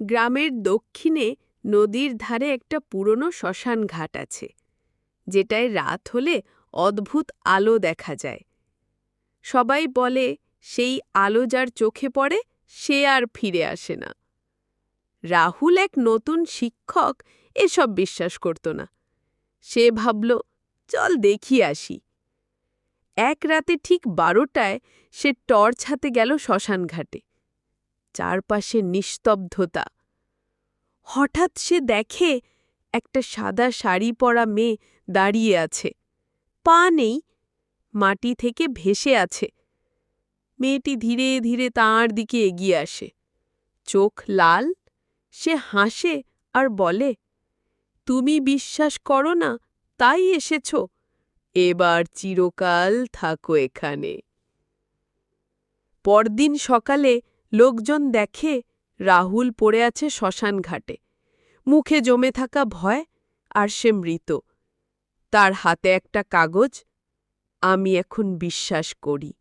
গ্রামের দক্ষিণে নদীর ধারে একটা পুরনো শ্মশান ঘাট আছে, যেটায় রাত হলে অদ্ভুত আলো দেখা যায়। সবাই বলে, সেই আলো যার চোখে পড়ে, সে আর ফিরে আসে না। রাহুল এক নতুন শিক্ষক এসব বিশ্বাস করত না। সে ভাবল, চল দেখি আসি। এক রাতে ঠিক বারোটায় সে টর্চ হাতে গেল শ্মশান ঘাটে। চারপাশে নিস্তব্ধতা। হঠাৎ সে দেখে একটা সাদা শাড়ি পরা মেয়ে দাঁড়িয়ে আছে। পা নেই, মাটি থেকে ভেসে আছে। মেয়েটি ধীরে ধীরে তাঁর দিকে এগিয়ে আসে। চোখ লাল, সে হাসে আর বলে, তুমি বিশ্বাস করো না, তাই এসেছ। এবার চিরকাল থাকো এখানে। পরদিন সকালে লোকজন দেখে রাহুল পড়ে আছে শ্মশান ঘাটে মুখে জমে থাকা ভয় আর সে মৃত। তার হাতে একটা কাগজ, আমি এখন বিশ্বাস করি।